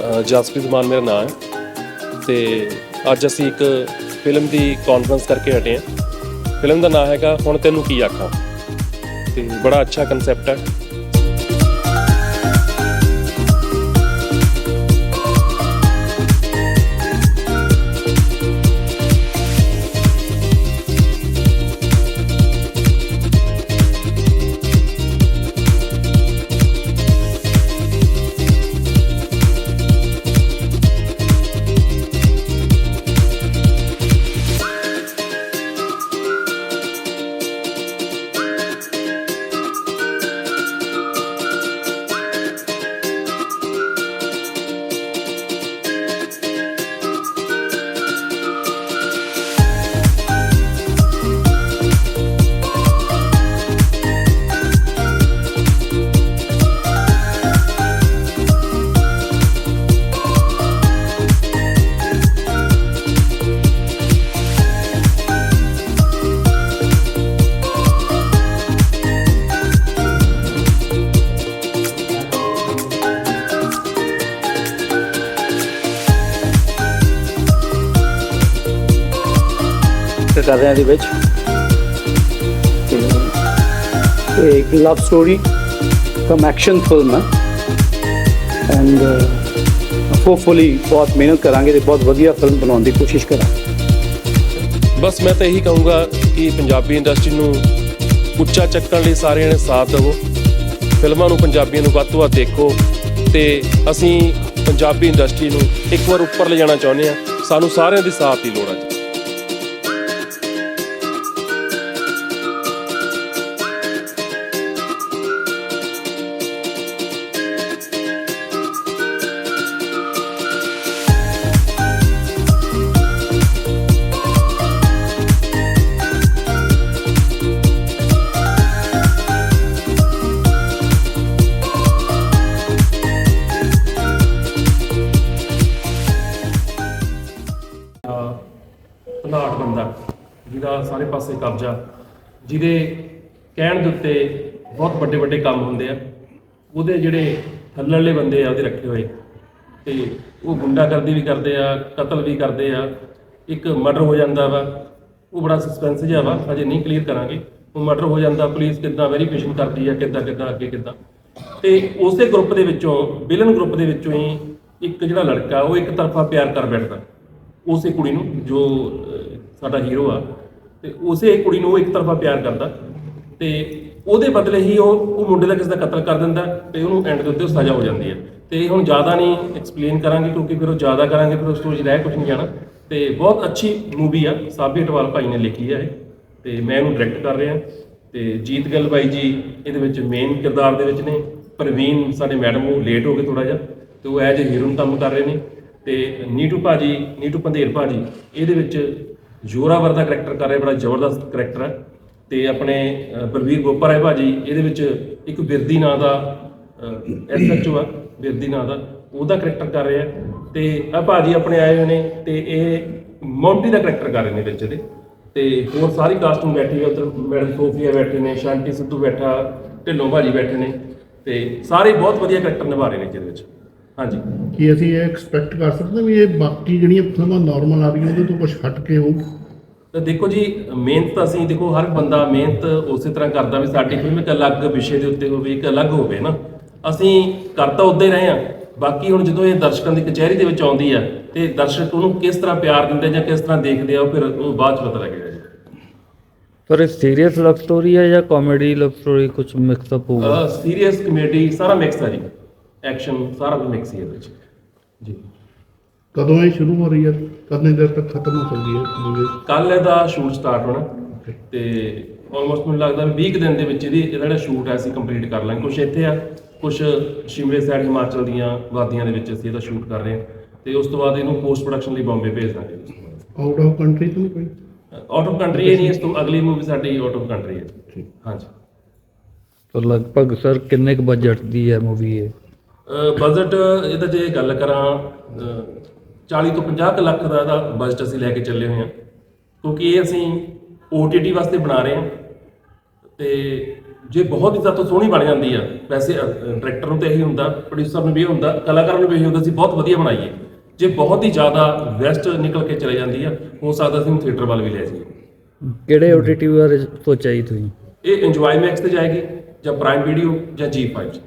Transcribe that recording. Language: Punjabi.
ਅ, ਜਸਪ੍ਰੀਤ ਮਾਨ ਮੇਰਾ ਨਾਮ ਹੈ ਤੇ ਅੱਜ ਅਸੀਂ ਇੱਕ ਫਿਲਮ ਦੀ ਕਾਨਫਰੰਸ ਕਰਕੇ ਹਟੇ ਹਾਂ। ਫਿਲਮ ਦਾ ਨਾਮ ਹੈਗਾ ਹੁਣ ਤੈਨੂੰ ਕੀ ਆਖਾਂ। ਤੇ ਬੜਾ ਅੱਛਾ ਕਨਸੈਪਟ ਹੈ। ਕਰ ਰਹੇ ਹਾਂ ਇਹਦੇ ਵਿੱਚ। ਤੇ ਇੱਕ love story cum action film ਹੈ। ਐਂਡ ਹੋਪਫੁਲੀ uh, ਬਹੁਤ ਮਿਹਨਤ ਕਰਾਂਗੇ ਤੇ ਬਹੁਤ ਵਧੀਆ ਫਿਲਮ ਬਣਾਉਣ ਦੀ ਕੋਸ਼ਿਸ਼ ਕਰਾਂਗੇ। ਬਸ ਮੈਂ ਤਾਂ ਇਹੀ ਕਹੂੰਗਾ ਕਿ ਪੰਜਾਬੀ ਇੰਡਸਟਰੀ ਨੂੰ ਉੱਚਾ ਚੱਕਣ ਲਈ ਸਾਰਿਆਂ ਨੇ ਸਾਥ ਦਿਵੋ। ਫਿਲਮਾਂ ਨੂੰ ਪੰਜਾਬੀਆਂ ਨੂੰ ਵੱਧ ਤੋਂ ਵੱਧ ਦੇਖੋ ਤੇ ਅਸੀਂ ਪੰਜਾਬੀ ਇੰਡਸਟਰੀ ਨੂੰ ਇੱਕ ਵਾਰ ਉੱਪਰ ਲੈ ਚਾਹੁੰਦੇ ਹਾਂ। ਸਾਨੂੰ ਸਾਰਿਆਂ ਦੀ ਸਾਥ ਦੀ ਲੋੜ ਹੈ ਜੀ ਜਿਹਦਾ ਸਾਰੇ ਪਾਸੇ ਕਬਜ਼ਾ, ਜਿਹਦੇ ਕਹਿਣ ਦੇ ਉੱਤੇ ਬਹੁਤ ਵੱਡੇ ਵੱਡੇ ਕੰਮ ਹੁੰਦੇ ਆ, ਉਹਦੇ ਜਿਹੜੇ ਥੱਲੜਲੇ ਬੰਦੇ ਆ, ਉਹਦੇ ਰੱਖੇ ਹੋਏ। ਤੇ ਉਹ ਗੁੰਡਾਗਰਦੀ ਵੀ ਕਰਦੇ ਆ, ਕਤਲ ਵੀ ਕਰਦੇ ਆ, ਇੱਕ ਮਰਡਰ ਹੋ ਜਾਂਦਾ ਵਾ, ਉਹ ਬੜਾ ਸਸਪੈਂਸ ਜਿਹਾ ਵਾ ਅਜੇ ਨਹੀਂ ਕਲੀਅਰ ਕਰਾਂਗੇ। ਉਹ ਮਰਡਰ ਹੋ ਜਾਂਦਾ, ਪੁਲਿਸ ਕਿੱਦਾਂ ਵੈਰੀਫਿਕੇਸ਼ਨ ਕਰਦੀ ਆ, ਕਿੱਦਾਂ ਕਿੱਦਾਂ, ਅੱਗੇ ਕਿੱਦਾਂ। ਤੇ ਉਸੇ ਗਰੁੱਪ ਦੇ ਵਿੱਚੋਂ ਵਿਲਨ ਗਰੁੱਪ ਦੇ ਵਿੱਚੋਂ ਹੀ ਇੱਕ ਜਿਹੜਾ ਲੜਕਾ, ਉਹ ਇੱਕ ਤਰਫਾ ਪਿਆਰ ਕਰ ਬੈਠਦਾ, ਉਸੇ ਕੁੜੀ ਨੂੰ, ਜੋ ਸਾਡਾ ਹੀਰੋ ਆ। ਤੇ ਉਸੇ ਕੁੜੀ ਨੂੰ ਉਹ ਇੱਕ ਤਰਫਾ ਪਿਆਰ ਕਰਦਾ। ਤੇ ਉਹਦੇ ਬਦਲੇ ਹੀ ਉਹ ਉਹ ਮੁੰਡੇ ਦਾ ਕਿਸੇ ਦਾ ਕਤਲ ਕਰ ਦਿੰਦਾ ਤੇ ਉਹਨੂੰ ਐਂਡ ਦੇ ਉੱਤੇ ਉਹ ਸਜ਼ਾ ਹੋ ਜਾਂਦੀ ਹੈ। ਤੇ ਹੁਣ ਜ਼ਿਆਦਾ ਨਹੀਂ ਐਕਸਪਲੇਨ ਕਰਾਂਗੇ ਕਿਉਂਕਿ ਫਿਰ ਉਹ ਜ਼ਿਆਦਾ ਕਰਾਂਗੇ ਫਿਰ ਸਟੋਰੀ ਤੋਂ ਰਹਿ ਕੁਝ ਨਹੀਂ ਜਾਣਾ। ਤੇ ਬਹੁਤ ਅੱਛੀ ਮੂਵੀ ਆ। ਸਾਬੀ ਅਟਵਾਲ ਭਾਈ ਨੇ ਲਿਖੀ ਹੈ ਇਹ। ਤੇ ਮੈਂ ਇਹਨੂੰ ਡਾਇਰੈਕਟ ਕਰ ਰਿਹਾ। ਤੇ ਜੀਤ ਗਿੱਲ ਬਾਈ ਜੀ ਇਹਦੇ ਵਿੱਚ ਮੇਨ ਕਿਰਦਾਰ ਦੇ ਵਿੱਚ ਨੇ। ਪ੍ਰਵੀਨ ਸਾਡੇ ਮੈਡਮ ਉਹ ਲੇਟ ਹੋ ਗਏ ਥੋੜਾ ਜਿਹਾ। ਤੇ ਉਹ ਐਜ ਹੀਰੋ ਨੂੰ ਕੰਮ ਕਰ ਰਹੇ ਨੇ। ਤੇ ਨੀਟੂ ਭਾਜੀ, ਨੀਟੂ ਪੰਧੇਰ ਭਾਜੀ, ਇਹਦੇ ਵਿੱਚ ਜੋਰਾਵਰ ਦਾ ਕਰੈਕਟਰ ਕਰ ਰਿਹਾ ਬੜਾ ਜ਼ਬਰਦਸਤ ਕਰੈਕਟਰ ਹੈ ਤੇ ਆਪਣੇ ਅ, ਬਲਵੀਰ ਗੋਪਾ ਰਾਏ ਭਾਜੀ ਇਹਦੇ ਵਿੱਚ ਇੱਕ ਬਿਰਦੀ ਨਾਂ ਦਾ ਐਸਐਚਓ ਆ ਬਿਰਦੀ ਨਾਂ ਦਾ ਉਹਦਾ ਕਰੈਕਟਰ ਕਰ ਰਿਹਾ ਆ ਤੇ ਆ ਭਾਜੀ ਆਪਣੇ ਆਏ ਹੋਏ ਨੇ ਤੇ ਇਹ ਮੌਂਟੀ ਦਾ ਕਰੈਕਟਰ ਕਰ ਰਹੇ ਨੇ ਵਿੱਚ ਇਹਦੇ ਤੇ ਹੋਰ ਸਾਰੀ ਕਾਸਟਿੰਗ ਬੈਠੀ ਹੈ ਉਧਰ ਮੈਡਮ ਸੋਫੀਆ ਬੈਠੇ ਨੇ ਸ਼ਾਂਤੀ ਸਿੱਧੂ ਬੈਠਾ ਢਿੱਲੋਂ ਭਾਜੀ ਬੈਠੇ ਨੇ ਤੇ ਸਾਰੇ ਬਹੁਤ ਵਧੀਆ ਕਰੈਕਟਰ ਨਿਭਾ ਰਹੇ ਨੇ ਜਿਹਦੇ ਵਿੱਚ। ਹਾਂਜੀ। ਕੀ ਅਸੀਂ ਇਹ ਐਕਸਪੈਕਟ ਕਰ ਸਕਦੇ ਹਾਂ ਵੀ ਇਹ ਬਾਕੀ ਜਿਹੜੀਆਂ ਫਿਲਮਾਂ ਨਾਰਮਲ ਆ ਰਹੀਆਂ ਉਹਦੇ ਤੋਂ ਕੁਝ ਹਟ ਕੇ ਹੋਊ? ਤਾਂ ਦੇਖੋ ਜੀ ਮਿਹਨਤ ਤਾਂ ਅਸੀਂ ਦੇਖੋ ਹਰ ਬੰਦਾ ਮਿਹਨਤ ਉਸੇ ਤਰ੍ਹਾਂ ਕਰਦਾ ਵੀ ਸਾਡੀ ਫਿਲਮ ਇੱਕ ਅਲੱਗ ਵਿਸ਼ੇ ਦੇ ਉੱਤੇ ਹੋਵੇ ਇੱਕ ਅਲੱਗ ਹੋਵੇ ਨਾ। ਅਸੀਂ ਕਰ ਤਾਂ ਉਦਾਂ ਹੀ ਰਹੇ ਆ ਬਾਕੀ ਹੁਣ ਜਦੋਂ ਇਹ ਦਰਸ਼ਕਾਂ ਦੀ ਕਚਹਿਰੀ ਦੇ ਵਿੱਚ ਆਉਂਦੀ ਆ ਤੇ ਦਰਸ਼ਕ ਉਹਨੂੰ ਕਿਸ ਤਰ੍ਹਾਂ ਪਿਆਰ ਦਿੰਦੇ ਜਾਂ ਕਿਸ ਤਰ੍ਹਾਂ ਦੇਖਦੇ ਆ ਉਹ ਫਿਰ ਉਹ ਬਾਅਦ ਚ ਪਤਾ ਲੱਗੇਗਾ ਜੀ। ਪਰ ਇਹ ਸੀਰੀਅਸ ਲਵ ਸਟੋਰੀ ਹੈ ਜਾਂ ਕਾਮੇਡੀ ਲਵ ਸਟੋਰੀ ਕੁਝ ਮਿਕਸ ਅਪ ਹੋਊਗਾ? ਸੀਰੀਅਸ ਕਮੇਡੀ ਸਾਰਾ ਮਿਕਸ ਆ ਜੀ। ਐਕਸ਼ਨ ਸਾਰਾ ਕੁਝ ਮਿਕਸ ਹੀ ਇਹਦੇ ਵਿੱਚ। ਜੀ। ਕਦੋਂ ਇਹ ਸ਼ੁਰੂ ਹੋ ਰਹੀ ਹੈ? ਕਿੰਨੇ ਦੇਰ ਤੱਕ ਖਤਮ ਹੋ ਸਕਦੀ ਹੈ ਮੂਵੀ ਕੱਲ ਇਹਦਾ ਸ਼ੂਟ ਸਟਾਰਟ ਹੋਣਾ। ਤੇ ਆਲਮੋਸਟ ਮੈਨੂੰ ਲੱਗਦਾ ਵੀ 20 ਕੁ ਦਿਨ ਦੇ ਵਿੱਚ ਇਹਦੀ ਇਹਦਾ ਜਿਹੜਾ ਸ਼ੂਟ ਹੈ ਅਸੀਂ ਕੰਪਲੀਟ ਕਰ ਲਾਂਗੇ। ਕੁਝ ਇੱਥੇ ਆ ਕੁਝ ਸ਼ਿਮਲੇ ਸਾਈਡ ਹਿਮਾਚਲ ਦੀਆਂ ਵਾਦੀਆਂ ਦੇ ਵਿੱਚ ਅਸੀਂ ਇਹਦਾ ਸ਼ੂਟ ਕਰ ਰਹੇ ਹਾਂ। ਤੇ ਉਸ ਤੋਂ ਬਾਅਦ ਇਹਨੂੰ ਪੋਸਟ ਪ੍ਰੋਡਕਸ਼ਨ ਲਈ ਬੰਬੇ ਭੇਜ ਦਾਂਗੇ। ਉਸ ਤੋਂ ਬਾਅਦ ਆਊਟ ਆਫ ਕੰਟਰੀ ਤੋਂ ਕੋਈ? ਆਊਟ ਆਫ ਕੰਟਰੀ ਇਹ ਨਹੀਂ ਇਸ ਤੋਂ ਅਗਲੀ ਮੂਵੀ ਸਾਡੀ ਆਊਟ ਆਫ ਕੰਟਰੀ ਹੈ। ਠੀਕ। ਹਾਂਜੀ। ਤਾਂ ਲਗਭਗ ਸਰ ਕਿੰਨੇ ਕੁ ਬਜਟ ਦੀ ਹੈ ਮੂਵੀ ਇਹ? ਬਜਟ ਇਹਦਾ ਜੇ ਗੱਲ ਕਰਾਂ ਅਹ, 40 ਤੋਂ 50 ਕੁ ਲੱਖ ਦਾ ਇਹਦਾ ਬਜਟ ਅਸੀਂ ਲੈ ਕੇ ਚੱਲੇ ਹੋਏ ਹਾਂ। ਕਿਉਂਕਿ ਇਹ ਅਸੀਂ OTT ਵਾਸਤੇ ਬਣਾ ਰਹੇ ਹਾਂ। ਤੇ ਜੇ ਬਹੁਤ ਹੀ ਜ਼ਿਆਦਾ ਸੋਹਣੀ ਬਣ ਜਾਂਦੀ ਆ ਵੈਸੇ ਡਾਇਰੈਕਟਰ ਨੂੰ ਤਾਂ ਇਹੀ ਹੁੰਦਾ ਪ੍ਰੋਡਿਊਸਰ ਨੂੰ ਵੀ ਇਹ ਹੁੰਦਾ ਕਲਾਕਾਰਾਂ ਨੂੰ ਵੀ ਇਹੀ ਹੁੰਦਾ ਸੀ ਬਹੁਤ ਵਧੀਆ ਬਣਾਈਏ। ਜੇ ਬਹੁਤ ਹੀ ਜ਼ਿਆਦਾ ਵੈਸਟ ਨਿਕਲ ਕੇ ਚਲੇ ਜਾਂਦੀ ਆ ਹੋ ਸਕਦਾ ਸੀ ਥੀਏਟਰ ਵੱਲ ਵੀ ਲੈ ਜਾਈਏ। ਕਿਹੜੇ OTT ਬਾਰੇ ਸੋਚਿਆ ਜੀ ਤੁਸੀਂ? ਇਹ ਇੰਜੋਏ ਮੈਕਸ ਤੇ ਜਾਏਗੀ ਜਾਂ ਪ੍ਰਾਈਮ ਵੀਡੀਓ ਜਾਂ G5 'ਚ।